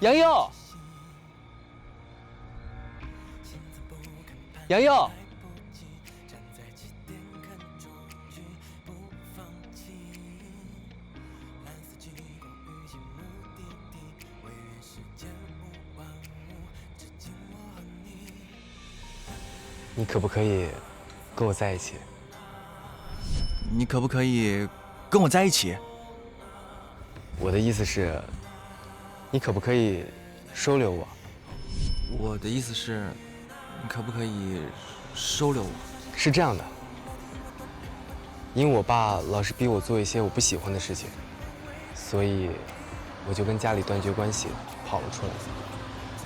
杨佑，杨佑，你可不可以跟我在一起？你可不可以跟我在一起？我的意思是，你可不可以收留我？我的意思是，你可不可以收留我？是这样的，因为我爸老是逼我做一些我不喜欢的事情，所以我就跟家里断绝关系，跑了出来。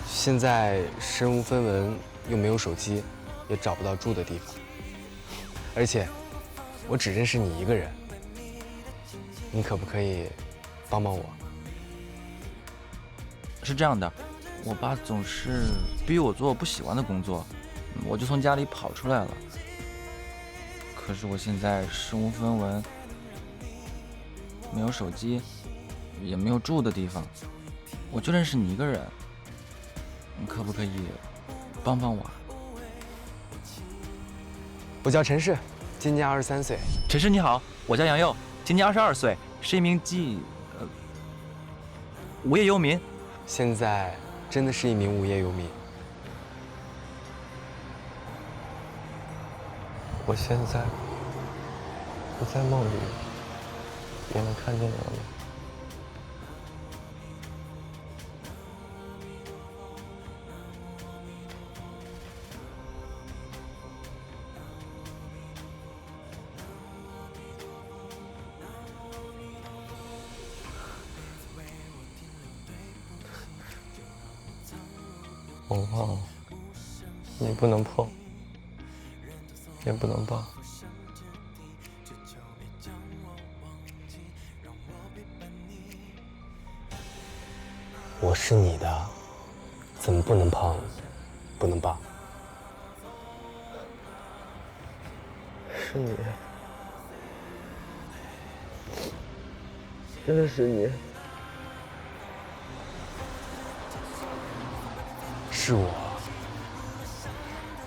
现在身无分文，又没有手机，也找不到住的地方，而且我只认识你一个人。你可不可以？帮帮我！是这样的，我爸总是逼我做我不喜欢的工作，我就从家里跑出来了。可是我现在身无分文，没有手机，也没有住的地方，我就认识你一个人，你可不可以帮帮我？我叫陈氏，今年二十三岁。陈氏你好，我叫杨佑，今年二十二岁，是一名记。无业游民，现在真的是一名无业游民。我现在不在梦里，也能看见你了。红花，你不能碰，也不能抱。我是你的，怎么不能碰，不能抱？是你，真的是你。是我，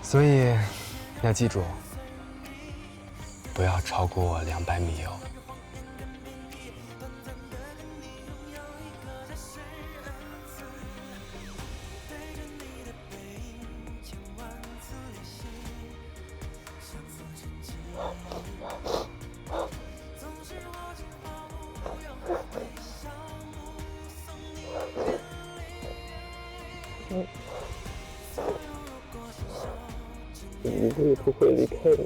所以要记住，不要超过我两百米哦。一定不会离开你。